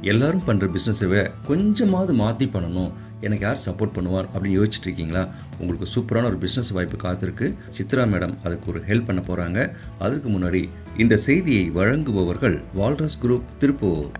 எல்லாரும் பண்ணுற பிஸ்னஸை விட கொஞ்சமாவது மாற்றி பண்ணணும். எனக்கு யார் சப்போர்ட் பண்ணுவார் அப்படின்னு யோசிச்சுட்டு இருக்கீங்களா? உங்களுக்கு சூப்பரான ஒரு பிஸ்னஸ் வாய்ப்பு காத்திருக்கு. சித்ரா மேடம் அதுக்கு ஒரு ஹெல்ப் பண்ண போகிறாங்க அதுக்கு முன்னாடி இந்த செய்தியை வழங்குபவர்கள் வால்ரஸ் குரூப் திருப்பூர்.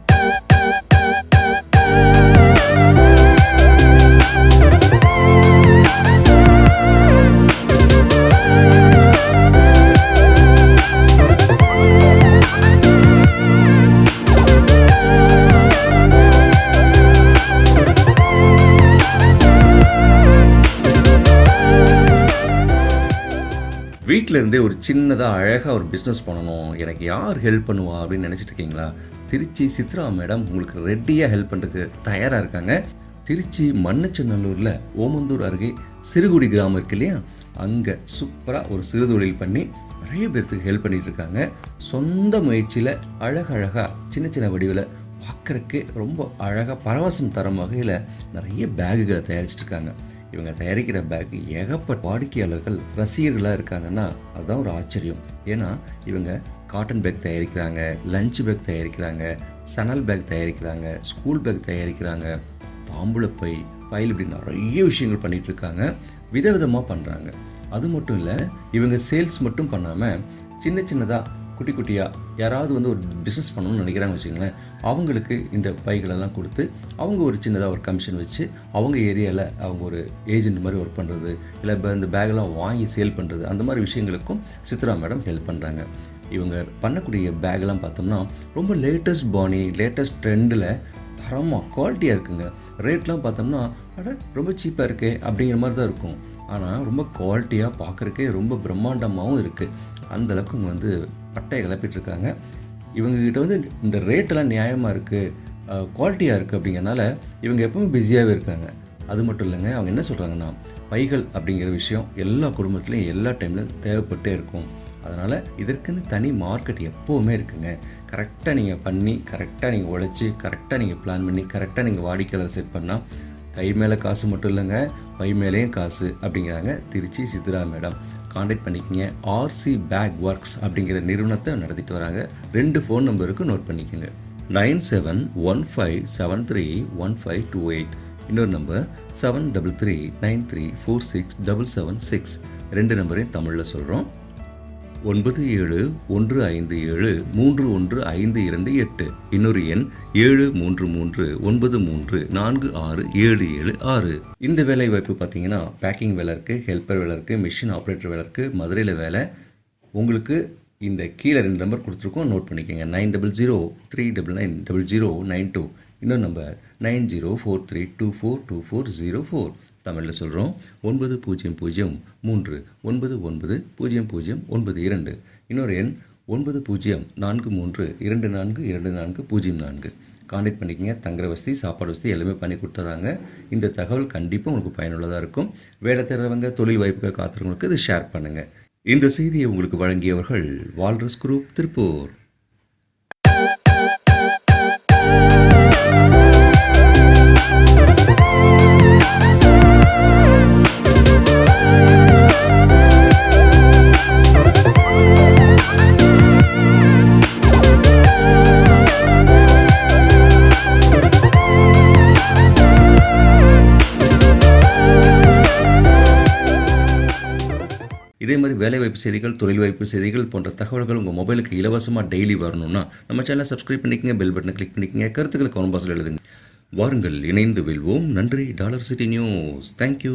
வீட்டில் இருந்தே ஒரு சின்னதாக அழகாக ஒரு பிஸ்னஸ் பண்ணணும். எனக்கு யார் ஹெல்ப் பண்ணுவா அப்படின்னு நினச்சிட்டு இருக்கீங்களா திருச்சி சித்ரா மேடம் உங்களுக்கு ரெட்டியாக ஹெல்ப் பண்ணுறதுக்கு தயாராக இருக்காங்க. திருச்சி மண்ணச்சநல்லூரில் ஓமந்தூர் அருகே சிறுகுடி கிராமம் இருக்கு இல்லையா? அங்கே சூப்பராக ஒரு சிறு தொழில் பண்ணி நிறைய பேர்த்துக்கு ஹெல்ப் பண்ணிகிட்டு இருக்காங்க சொந்த முயற்சியில் அழகழகாக சின்ன சின்ன வடிவில் பார்க்குறக்கே ரொம்ப அழகாக பரவசம் தரும் வகையில் நிறைய பேகுகளை தயாரிச்சிட்ருக்காங்க இவங்க தயாரிக்கிற பேக் ஏகப்பட்ட வாடிக்கையாளர்கள் ரசிகர்களாக இருக்காங்கன்னா அதுதான் ஒரு ஆச்சரியம். ஏன்னா இவங்க காட்டன் பேக் தயாரிக்கிறாங்க லஞ்ச் பேக் தயாரிக்கிறாங்க சனல் பேக் தயாரிக்கிறாங்க ஸ்கூல் பேக் தயாரிக்கிறாங்க தாம்பூலப்பை ஃபைல் இப்படி நிறைய விஷயங்கள் பண்ணிகிட்ருக்காங்க இருக்காங்க விதவிதமாக பண்ணுறாங்க அது மட்டும் இல்லை இவங்க சேல்ஸ் மட்டும் பண்ணாமல் சின்ன சின்னதாக குட்டி குட்டியாக யாராவது வந்து ஒரு பிஸ்னஸ் பண்ணணும்னு நினைக்கிறாங்க வச்சுங்களேன் அவங்களுக்கு இந்த பைகளெல்லாம் கொடுத்து அவங்க ஒரு சின்னதாக ஒரு கமிஷன் வச்சு அவங்க ஏரியாவில் அவங்க ஒரு ஏஜென்ட் மாதிரி ஒர்க் பண்ணுறது இல்லை இப்போ இந்த பேக்கெல்லாம் வாங்கி சேல் பண்ணுறது அந்த மாதிரி விஷயங்களுக்கும் சித்ரா மேடம் ஹெல்ப் பண்ணுறாங்க இவங்க பண்ணக்கூடிய பேக்கெல்லாம் பார்த்தோம்னா ரொம்ப லேட்டஸ்ட் பாணி லேட்டஸ்ட் ட்ரெண்டில் தரமாக குவாலிட்டியாக இருக்குங்க. ரேட்லாம் பார்த்தோம்னா அட ரொம்ப சீப்பாக இருக்கே அப்படிங்கிற மாதிரி தான் இருக்கும். ஆனால் ரொம்ப குவாலிட்டியாக பார்க்குறக்கே ரொம்ப பிரம்மாண்டமாகவும் இருக்குது அந்தளவுக்கு வந்து பட்டையை கிளப்பிட்டுருக்காங்க. இவங்கக்கிட்ட வந்து இந்த ரேட்டெல்லாம் நியாயமாக இருக்குது குவாலிட்டியாக இருக்குது அப்படிங்கிறனால இவங்க எப்பவுமே பிஸியாகவே இருக்காங்க. அது மட்டும் இல்லைங்க அவங்க என்ன சொல்கிறாங்கன்னா பைகள் அப்படிங்கிற விஷயம் எல்லா குடும்பத்துலேயும் எல்லா டைம்லையும் தேவைப்பட்டே இருக்கும். அதனால் இதற்குன்னு தனி மார்க்கெட் எப்போவுமே இருக்குங்க. கரெக்டாக நீங்கள் பண்ணி கரெக்டாக நீங்கள் உழைச்சி கரெக்டாக நீங்கள் பிளான் பண்ணி கரெக்டாக நீங்கள் வாடிக்கையாளர் செட் பண்ணால் கை மேலே காசு மட்டும் இல்லைங்க பை மேலேயும் காசு அப்படிங்கிறாங்க திருச்சி சித்ரா மேடம். காண்டாக்ட் பண்ணிக்கோங்க. ஆர்சி பேக் ஒர்க்ஸ் அப்படிங்கிற நிறுவனத்தை நடத்திட்டு வராங்க. ரெண்டு ஃபோன் நம்பருக்கு நோட் பண்ணிக்கோங்க. Nine seven one five seven three one five two eight இன்னொரு number seven double three nine three four six double seven six ரெண்டு நம்பரையும் தமிழில் சொல்கிறோம் ஒன்பது ஏழு ஒன்று ஐந்து ஏழு மூன்று ஒன்று ஐந்து இரண்டு எட்டு. இன்னொரு எண் ஏழு மூன்று மூன்று ஒன்பது மூன்று நான்கு ஆறு ஏழு ஏழு ஆறு. இந்த வேலை வாய்ப்பு பார்த்தீங்கன்னா பேக்கிங் வேலை இருக்குது ஹெல்ப்பர் வேலை இருக்குது மிஷின் ஆப்ரேட்டர் வேலை இருக்குது மதுரையில் வேலை. உங்களுக்கு இந்த கீழே ரெண்டு நம்பர் கொடுத்துருக்கோம் நோட் பண்ணிக்கோங்க. Nine double zero three double nine double zero nine two இன்னொரு number nine zero four three two four two four zero four தமிழில் சொல்கிறோம் ஒன்பது பூஜ்ஜியம் பூஜ்ஜியம் மூன்று. ஒன்பது ஒன்பது பூஜ்ஜியம் பூஜ்ஜியம் ஒன்பது இரண்டு. இன்னொரு எண் ஒன்பது பூஜ்ஜியம் நான்கு மூன்று இரண்டு நான்கு இரண்டு நான்கு பூஜ்ஜியம் நான்கு. காண்டாக்ட் பண்ணிக்கங்க. தங்குற வசதி சாப்பாடு வசதி எல்லாமே பண்ணி கொடுத்துறாங்க. இந்த தகவல் கண்டிப்பாக உங்களுக்கு பயனுள்ளதாக இருக்கும். வேலை தேடுறவங்க தொழில் வாய்ப்புகள் காத்துறவங்களுக்கு இதை ஷேர் பண்ணுங்கள் இந்த செய்தியை உங்களுக்கு வழங்கியவர்கள் வால்ரஸ் குரூப் திருப்பூர் இதே மாதிரி வேலைவாய்ப்பு செய்திகள் தொழில் வாய்ப்பு செய்திகள் போன்ற தகவல்கள் உங்கள் மொபைலுக்கு இலவசமாக டெய்லி வரணும்னா நம்ம சேனலை சப்ஸ்கிரைப் பண்ணிக்கங்க பெல் பட்டனை கிளிக் பண்ணிக்கங்க கருத்துக்களை கமெண்ட் பாக்ஸில் எழுதுங்க. வாருங்கள் இணைந்து வெல்வோம். நன்றி. Dollar city news. தேங்க்யூ